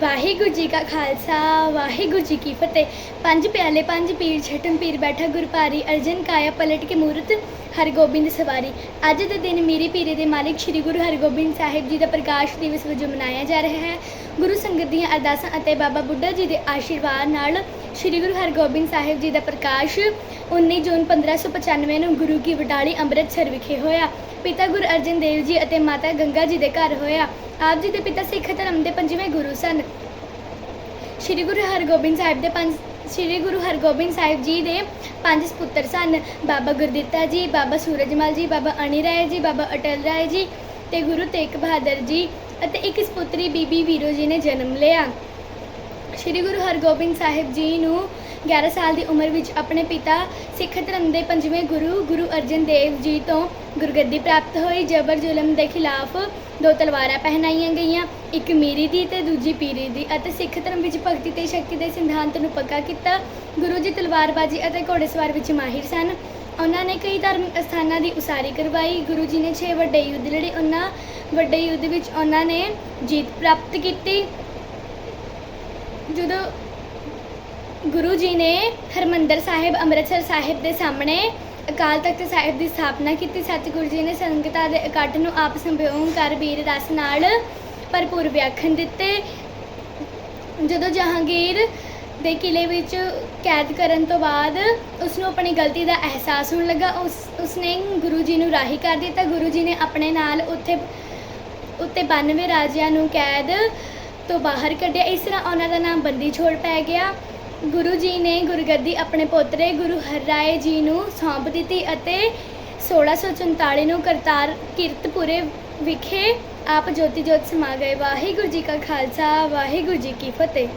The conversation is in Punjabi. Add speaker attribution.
Speaker 1: ਵਾਹਿਗੁਰੂ ਜੀ ਕਾ ਖਾਲਸਾ, ਵਾਹਿਗੁਰੂ ਜੀ ਕੀ ਫਤਿਹ। ਪੰਜ ਪਿਆਲੇ, ਪੰਜ ਪੀਰ ਛਟਨ ਪੀਰ ਬੈਠਾ ਗੁਰਪਾਰੀ, ਅਰਜਨ ਕਾਇਆ ਪਲਟ ਕੇ ਮੂਰਤ, ਹਰਗੋਬਿੰਦ ਸਵਾਰੀ। ਅੱਜ ਦੇ ਦਿਨ ਮੀਰੀ ਪੀਰੇ ਦੇ ਮਾਲਿਕ ਸ੍ਰੀ ਗੁਰੂ ਹਰਗੋਬਿੰਦ ਸਾਹਿਬ ਜੀ ਦਾ ਪ੍ਰਕਾਸ਼ ਦਿਵਸ ਵਜੋਂ ਮਨਾਇਆ ਜਾ ਰਿਹਾ ਹੈ। ਗੁਰੂ ਸੰਗਤ ਦੀਆਂ ਅਰਦਾਸਾਂ ਅਤੇ ਬਾਬਾ ਬੁੱਢਾ ਜੀ ਦੇ ਆਸ਼ੀਰਵਾਦ ਨਾਲ ਸ੍ਰੀ ਗੁਰੂ ਹਰਗੋਬਿੰਦ ਸਾਹਿਬ ਜੀ ਦਾ ਪ੍ਰਕਾਸ਼ 19 ਜੂਨ 1595 ਨੂੰ ਗੁਰੂ ਕੀ ਵਡਾਲੀ ਅੰਮ੍ਰਿਤਸਰ ਵਿਖੇ ਹੋਇਆ। ਪਿਤਾ ਗੁਰੂ ਅਰਜਨ ਦੇਵ ਜੀ ਅਤੇ ਮਾਤਾ ਗੰਗਾ ਜੀ ਦੇ ਘਰ ਹੋਇਆ। ਆਪ ਜੀ ਦੇ ਪਿਤਾ ਸਿੱਖ ਧਰਮ ਦੇ ਪੰਜਵੇਂ ਗੁਰੂ ਸਨ। ਸ਼੍ਰੀ ਗੁਰੂ ਹਰਗੋਬਿੰਦ ਸਾਹਿਬ ਦੇ ਪੰਜ, ਸ਼੍ਰੀ ਗੁਰੂ ਹਰਗੋਬਿੰਦ ਸਾਹਿਬ ਜੀ ਦੇ ਪੰਜ ਸੁਪੁੱਤਰ ਸਨ। ਬਾਬਾ ਗੁਰਦਿੱਤਾ ਜੀ, ਬਾਬਾ ਸੂਰਜਮਲ ਜੀ, ਬਾਬਾ ਅਣੀ ਰਾਏ ਜੀ, ਬਾਬਾ ਅਟਲ ਰਾਏ ਜੀ ਤੇ ਗੁਰੂ ਤੇਗ ਬਹਾਦਰ ਜੀ ਅਤੇ ਇੱਕ ਸੁਪੁੱਤਰੀ ਬੀਬੀ ਵੀਰੋ ਜੀ ਨੇ ਜਨਮ ਲਿਆ। ਸ਼੍ਰੀ ਗੁਰੂ ਹਰਗੋਬਿੰਦ ਸਾਹਿਬ ਜੀ ਨੂੰ 11 ਸਾਲ ਦੀ ਉਮਰ ਵਿੱਚ ਆਪਣੇ ਪਿਤਾ ਸਿੱਖ ਧਰਮ ਦੇ ਪੰਜਵੇਂ ਗੁਰੂ ਗੁਰੂ ਅਰਜਨ ਦੇਵ ਜੀ ਤੋਂ ਗੁਰਗੱਦੀ ਪ੍ਰਾਪਤ ਹੋਈ। ਜਬਰ ਜ਼ੁਲਮ ਦੇ ਖਿਲਾਫ ਦੋ ਤਲਵਾਰਾਂ ਪਹਿਨਾਈਆਂ ਗਈਆਂ, ਇੱਕ ਮੀਰੀ ਦੀ ਤੇ ਦੂਜੀ ਪੀਰੀ ਦੀ ਅਤੇ ਸਿੱਖ ਧਰਮ ਵਿੱਚ ਭਗਤੀ ਤੇ ਸ਼ਕਤੀ ਦੇ ਸਿਧਾਂਤ ਨੂੰ ਪੱਕਾ ਕੀਤਾ। ਗੁਰੂ ਜੀ ਤਲਵਾਰਬਾਜ਼ੀ ਅਤੇ ਘੋੜੇਸਵਾਰ ਵਿੱਚ ਮਾਹਿਰ ਸਨ। ਉਹਨਾਂ ਨੇ ਕਈ ਧਾਰਮਿਕ ਅਸਥਾਨਾਂ ਦੀ ਉਸਾਰੀ ਕਰਵਾਈ। ਗੁਰੂ ਜੀ ਨੇ 6 ਵੱਡੇ ਯੁੱਧ ਲੜੇ। ਉਹਨਾਂ ਵੱਡੇ ਯੁੱਧ ਵਿੱਚ ਉਹਨਾਂ ਨੇ ਜੀਤ ਪ੍ਰਾਪਤ ਕੀਤੀ। ਜਦੋਂ ਗੁਰੂ ਜੀ ਨੇ ਹਰਮੰਦਰ ਸਾਹਿਬ, ਅੰਮ੍ਰਿਤਸਰ ਸਾਹਿਬ ਦੇ ਸਾਹਮਣੇ ਅਕਾਲ ਤਖਤ ਸਾਹਿਬ ਦੀ ਸਥਾਪਨਾ ਕੀਤੀ। ਸਤਿਗੁਰੂ ਜੀ ਨੇ ਸੰਗਤਾਂ ਦੇ ਇਕੱਠ ਨੂੰ ਆਪ ਸੰਭਿਓਗ ਕਰ ਵੀਰ ਰਸ ਨਾਲ ਭਰਪੂਰ ਵਿਆਖਣ ਦਿੱਤੇ। ਜਦੋਂ ਜਹਾਂਗੀਰ ਦੇ ਕਿਲੇ ਵਿੱਚ ਕੈਦ ਕਰਨ ਤੋਂ ਬਾਅਦ ਉਸ ਨੂੰ ਆਪਣੀ ਗਲਤੀ ਦਾ ਅਹਿਸਾਸ ਹੋਣ ਲੱਗਾ। ਉਸ, ਉਸਨੇ ਗੁਰੂ ਜੀ ਨੂੰ ਰਾਹੀ ਕਰ ਦਿੱਤਾ। ਗੁਰੂ ਜੀ ਨੇ ਆਪਣੇ ਨਾਲ ਉੱਥੇ, ਉੱਤੇ 92 ਰਾਜਿਆਂ ਨੂੰ ਕੈਦ ਤੋਂ ਬਾਹਰ ਕੱਢਿਆ। ਇਸ ਤਰ੍ਹਾਂ ਉਹਨਾਂ ਦਾ ਨਾਮ ਬੰਦੀ ਛੋੜ ਪੈ ਗਿਆ। ਗੁਰੂ ਜੀ ਨੇ ਗੁਰਗੱਦੀ ਆਪਣੇ ਪੋਤਰੇ ਗੁਰੂ ਹਰਰਾਏ ਜੀ ਨੂੰ ਸੌਂਪ ਦਿੱਤੀ ਅਤੇ 1644 ਨੂੰ ਕਰਤਾਰ ਕੀਰਤਪੁਰੇ ਵਿਖੇ ਆਪ ਜੋਤੀ ਜੋਤ ਸਮਾ ਗਏ। ਵਾਹਿਗੁਰੂ ਜੀ ਕਾ ਖਾਲਸਾ, ਵਾਹਿਗੁਰੂ ਜੀ ਕੀ ਫਤਿਹ।